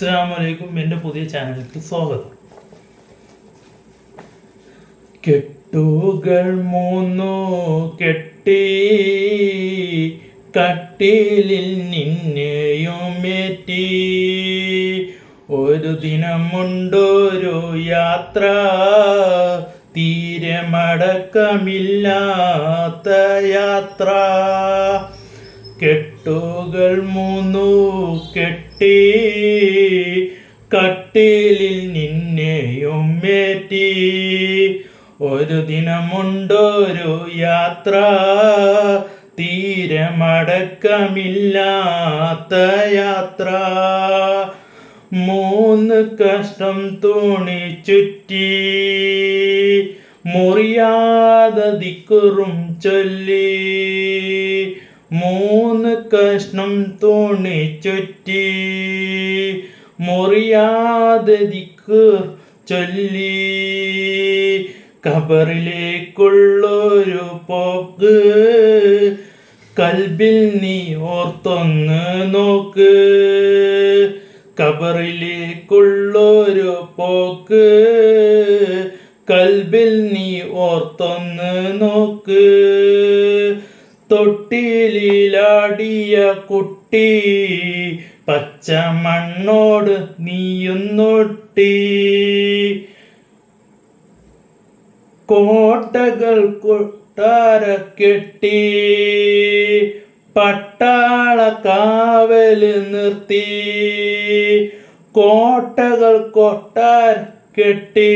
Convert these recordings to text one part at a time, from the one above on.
അസ്സാമലൈക്കും എന്റെ പുതിയ ചാനലിലേക്ക് സ്വാഗതം. കെട്ടുകൾ മൂന്നു കെട്ടി കട്ടിലിൽ നിന്നെയുമേറ്റി ഒരു ദിനമുണ്ടൊരു യാത്ര തീരെ മടക്കമില്ലാത്ത യാത്ര. കെട്ടുകൾ മൂന്നു കെട്ടി കട്ടിലിൽ നിന്നെയും മേറ്റി ഒരു ദിനമുണ്ടൊരു യാത്ര തീരെ മടക്കമില്ലാത്ത യാത്ര. മൂന്ന് കഷ്ടം തുണി ചുറ്റി മുറിയാതെ ദിക്കുറും ചൊല്ലി. മൂന്ന് കഷ്ണം തുണി ചുറ്റി മുറിയാതെ ചൊല്ലി. കബറിലേക്കുള്ളൊരു പോക്ക് കൽബിൽ നീ ഓർത്തൊന്ന് നോക്ക്. കബറിലേക്കുള്ളൊരു പോക്ക് കൽബിൽ നീ ഓർത്തൊന്ന് നോക്ക്. തൊട്ടിലാടിയ കുട്ടി പച്ച മണ്ണോട് നീയൊന്നൊട്ടി. കോട്ടകൾ കൊട്ടാര കെട്ടി പട്ടാള കാവൽ നിർത്തി. കോട്ടകൾ കൊട്ടാര കെട്ടി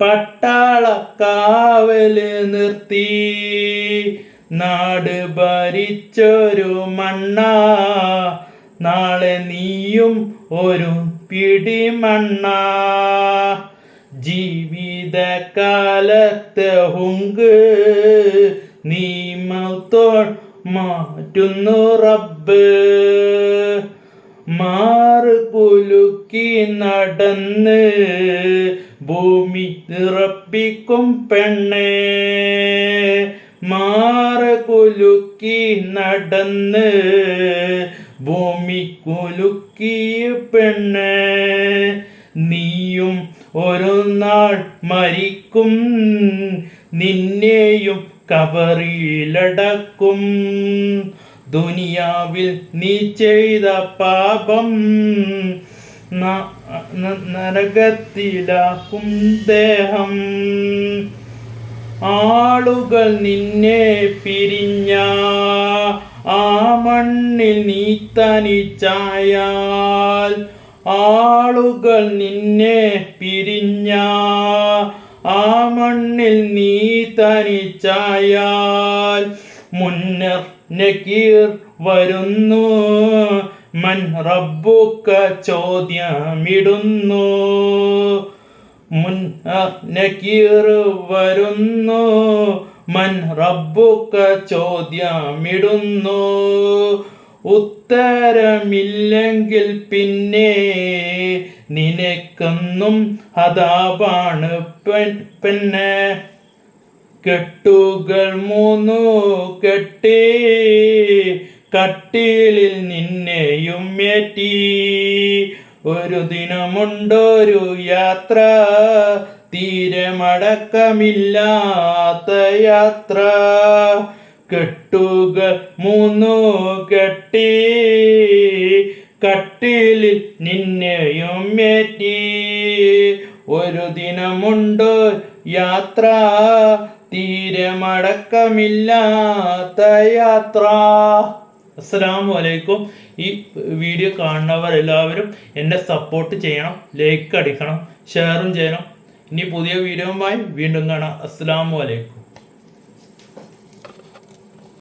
പട്ടാള കാവൽ നിർത്തി. നാട് ഭരിച്ചൊരു മണ്ണ നാളെ നീയും ഒരു പിടി മണ്ണ ജീവിതകാലത്തെ ഹുങ്ക് നീ മൗത്തോൾ മാറ്റുന്നു റബ്ബ്. മാറ് കുലുക്കി നടന്ന് ഭൂമി നിറപ്പിക്കും പെണ്ണേ. മാറ് കുലുക്കി നടന്ന് ഭൂമി കുലുക്കിയ പെണ്ണ്. നീയും ഒരു നാൾ മരിക്കും നിന്നെയും കബറിയിലടക്കും ദുനിയാവിൽ നീ ചെയ്ത പാപം നരകത്തിലാക്കും ദേഹം. ആളുകൾ നിന്നെ പിരിഞ്ഞ ആ മണ്ണിൽ നീ തനിച്ചായാൽ ആളുകൾ നിന്നെ പിരിഞ്ഞ ആ മണ്ണിൽ നീ തനിച്ചായാൽ മുന്ന നക്കീർ വരുന്നു. മൻ റബ്ബുക്ക ചോദ്യമിടുന്നു. മുൻ വരുന്നു മൻ റബ്ബുക്ക ചോദ്യമിടുന്നു. ഉത്തരമില്ലെങ്കിൽ പിന്നെ നിനക്കെന്നും ഹതാപാണ് പെന്നെ കെട്ടുകൾ മൂന്നു കെട്ടി കട്ടിലിൽ നിന്നെയും ഏറ്റി. ഒരു ദിനമുണ്ടൊരു യാത്ര. തീരെ മടക്കമില്ലാത്ത യാത്ര. കെട്ടുക മൂന്നു കെട്ടി. കട്ടിലിൽ നിന്നെയും ഏറ്റി. ഒരു ദിനമുണ്ടോ യാത്ര. തീരെ മടക്കമില്ലാത്ത യാത്ര. അസ്സലാമു അലൈക്കും. ഈ വീഡിയോ കാണുന്നവർ എല്ലാവരും എന്നെ സപ്പോർട്ട് ചെയ്യണം ലൈക്ക് അടിക്കണം ഷെയറും ചെയ്യണം. ഇനി പുതിയ വീഡിയോയുമായി വീണ്ടും കാണാം. അസ്സലാമു അലൈക്കും.